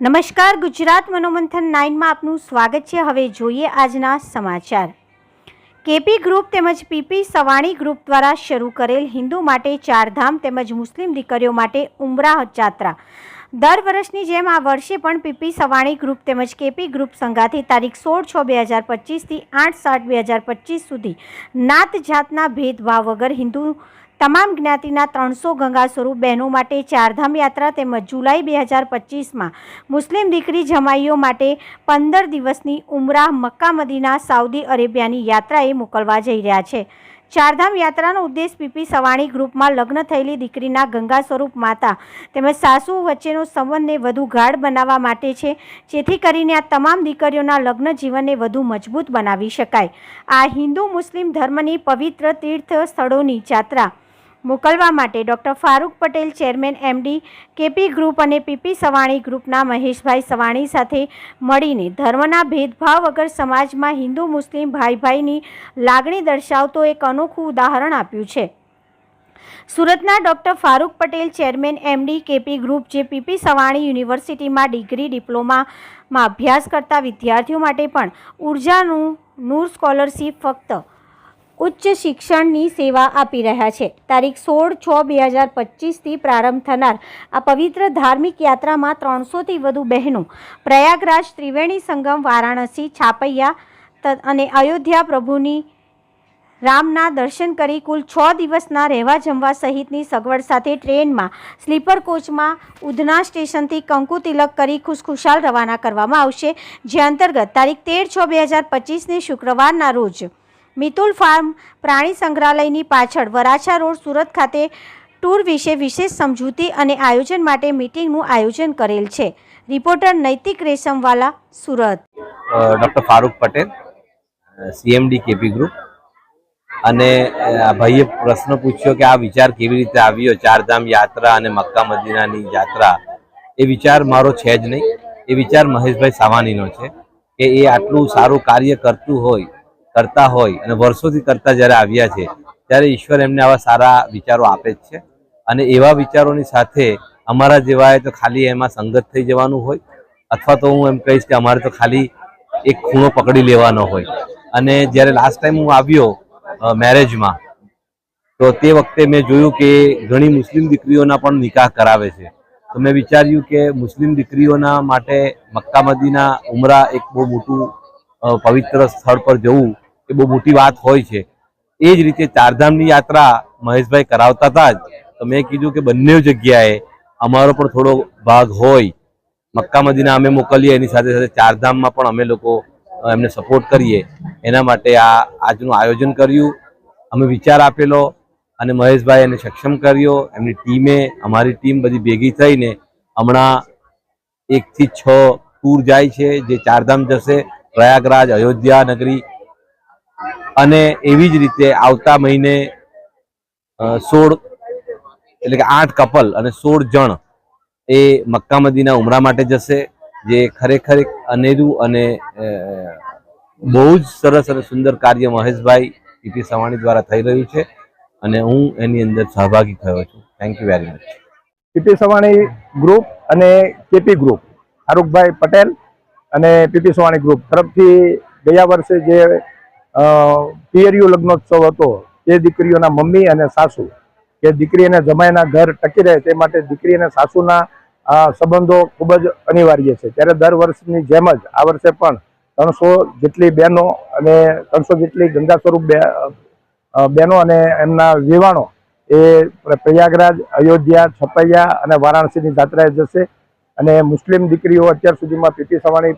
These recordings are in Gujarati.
નમસ્કાર, ગુજરાત મનોમંથન નાઇનમાં આપનું સ્વાગત છે. હવે જોઈએ આજના સમાચાર. કેપી ગ્રુપ તેમજ પીપી સવાણી ગ્રુપ દ્વારા શરૂ કરેલ હિન્દુ માટે ચારધામ તેમજ મુસ્લિમ દીકરીઓ માટે ઉમરાહ જાત્રા દર વર્ષની જેમ આ વર્ષે પણ પીપી સવાણી ગ્રુપ તેમજ કેપી ગ્રુપ સંઘાથી તારીખ સોળ છ બે હજાર પચીસથી આઠ સાત બે હજાર પચીસ સુધી નાત જાતના ભેદભાવ વગર હિન્દુ તમામ જ્ઞાતિના ત્રણસો ગંગા સ્વરૂપ બહેનો માટે ચારધામ યાત્રા તેમજ જુલાઈ બે હજાર પચીસમાં મુસ્લિમ દીકરી જમાઈઓ માટે પંદર દિવસની ઉમરાહ મક્કા મદીના સાઉદી અરેબિયાની યાત્રાએ મોકલવા જઈ રહ્યા છે. ચારધામ યાત્રાનો ઉદ્દેશ પીપી સવાણી ગ્રુપમાં લગ્ન થયેલી દીકરીના ગંગા સ્વરૂપ માતા તેમજ સાસુ વચ્ચેનો સંબંધને વધુ ગાઢ બનાવવા માટે છે. જેથી કરીને આ તમામ દીકરીઓના લગ્ન જીવનને વધુ મજબૂત બનાવી શકાય. આ હિન્દુ મુસ્લિમ ધર્મની પવિત્ર તીર્થ સ્થળોની યાત્રા મોકલવા માટે doctor Farooq Patel, chairman MD, KP group અને પીપી સવાણી ગ્રુપના મહેશભાઈ સવાણી સાથે મળીને ધર્મના ભેદભાવ વગર સમાજમાં હિન્દુ, મુસ્લિમ ભાઈ ભાઈની લાગણી દર્શાવતો એક અનોખું ઉદાહરણ આપ્યું છે. સુરતના doctor Farooq Patel, chairman MD, KP group જે પીપી સવાણી યુનિવર્સિટીમાં ડિગ્રી, ડિપ્લોમામાં અભ્યાસ કરતા વિદ્યાર્થીઓ માટે પણ ઉર્જાનું નૂર સ્કોલરશીપ ફક્ત ઉચ્ચ શિક્ષણની સેવા આપી રહ્યા છે. તારીખ સોળ છ બે હજાર પચીસથી પ્રારંભ થનાર આ પવિત્ર ધાર્મિક યાત્રામાં ત્રણસોથી વધુ બહેનો પ્રયાગરાજ ત્રિવેણી સંગમ, વારાણસી, છાપૈયા અને અયોધ્યા પ્રભુની રામના દર્શન કરી કુલ છ દિવસના રહેવા જમવા સહિતની સગવડ સાથે ટ્રેનમાં, સ્લીપર કોચમાં, ઉધના સ્ટેશનથી કંકુ તિલક કરી ખુશખુશાલ રવાના કરવામાં આવશે. જે અંતર્ગત તારીખ તેર છ બે હજાર પચીસને શુક્રવારના રોજ મિતુલ ફાર્મ પ્રાણી સંગ્રહાલયની પાછળ વરાછા રોડ સુરત ખાતે ટૂર વિશે વિશેષ સમજૂતી અને આયોજન માટે મીટિંગનું આયોજન કરેલ છે. Reporter Naitik Reshamwala, Surat. Doctor Farooq Patel CMD KP group અને ભાઈએ પ્રશ્ન પૂછ્યો કે આ વિચાર કેવી રીતે આવ્યો, ચારધામ યાત્રા અને મક્કા મદીનાની યાત્રા. એ વિચાર મારો છે જ નહીં. એ વિચાર મહેશભાઈ સાવાનીનો છે કે એ આટલું સારું કાર્ય કરતું હોય કરતા હોય અને વર્ષોથી કરતા જ્યારે આવ્યા છે, ત્યારે ઈશ્વર એમને આવા સારા વિચારો આપે જ છે. અને એવા વિચારોની સાથે અમારા જેવાએ તો ખાલી એમાં સંગત થઈ જવાનું હોય, અથવા તો હું એમ કહીશ કે અમારે તો ખાલી એક ખૂણો પકડી લેવાનો હોય. અને જ્યારે લાસ્ટ ટાઈમ હું આવ્યો મેરેજમાં તો તે વખતે મેં જોયું કે ઘણી મુસ્લિમ દીકરીઓના પણ નિકાહ કરાવે છે. તો મેં વિચાર્યું કે મુસ્લિમ દીકરીઓના માટે મક્કા મદીના ઉમરા એક બહુ મોટું પવિત્ર સ્થળ પર જવું એ બહુ મોટી વાત હોય છે. એ જ રીતે ચારધામની યાત્રા મહેશભાઈ કરાવતા હતા જ. તો મેં કીધું કે બંને જગ્યાએ અમારો પણ થોડો ભાગ હોય. મક્કા મદીના અમે મોકલીએ, એની સાથે સાથે ચારધામમાં પણ અમે લોકો એમને સપોર્ટ કરીએ. એના માટે આ આજનું આયોજન કર્યું. અમે વિચાર આપેલો અને મહેશભાઈ એને સક્ષમ કર્યો. એમની ટીમે, અમારી ટીમ બધી ભેગી થઈને હમણાં એકથી છ ટૂર જાય છે. જે ચારધામ જશે, પ્રયાગરાજ, અયોધ્યા નગરી અને એવી જ રીતે આવતા મહિને સોળ એટલે કે આઠ કપલ અને સોળ જણ એ મક્કા મદીના ઉમરા માટે જશે, જે ખરેખર અનેરું અને બહુ જ સરસ અને સુંદર કાર્ય મહેશભાઈ પીપી સવાણી દ્વારા થઈ રહ્યું છે અને હું એની અંદર સહભાગી થયો છું. Thank you very much PP Savani group અને કેપી ગ્રુપ ફારૂકભાઈ પટેલ અને પીપી સવાણી ગ્રુપ તરફથી ગયા વર્ષે જે પિયરિયું લગ્નોત્સવ હતો. તે દીકરીઓના મમ્મી અને સાસુ. કે દીકરી અને જમાઈના ઘર ટકી રહે તે માટે દીકરી અને સાસુના સંબંધો ખૂબ જ અનિવાર્ય છે. ત્યારે દર વર્ષની જેમ જ આ વર્ષે પણ ત્રણસો જેટલી બહેનો અને ત્રણસો જેટલી ગંગા સ્વરૂપ બહેનો અને એમના વિવાણો એ પ્રયાગરાજ, અયોધ્યા, છપૈયા અને વારાણસીની જાત્રાએ જશે. અને મુસ્લિમ દીકરીઓ અત્યાર સુધીમાં પીપી સવાણી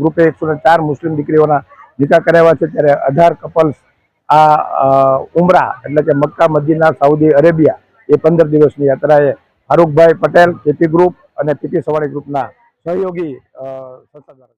ગ્રુપે એકસો ચાર મુસ્લિમ દીકરીઓના નિકાહ કરાવ્યા છે ત્યારે અઢાર કપલ્સ આ ઉમરા એટલે કે મક્કા, મદીના, સાઉદી અરેબિયા એ પંદર દિવસની યાત્રાએ ફારૂકભાઈ પટેલ કેપી ગ્રુપ અને પીપી સવાણી ગ્રુપના સહયોગી દ્વારા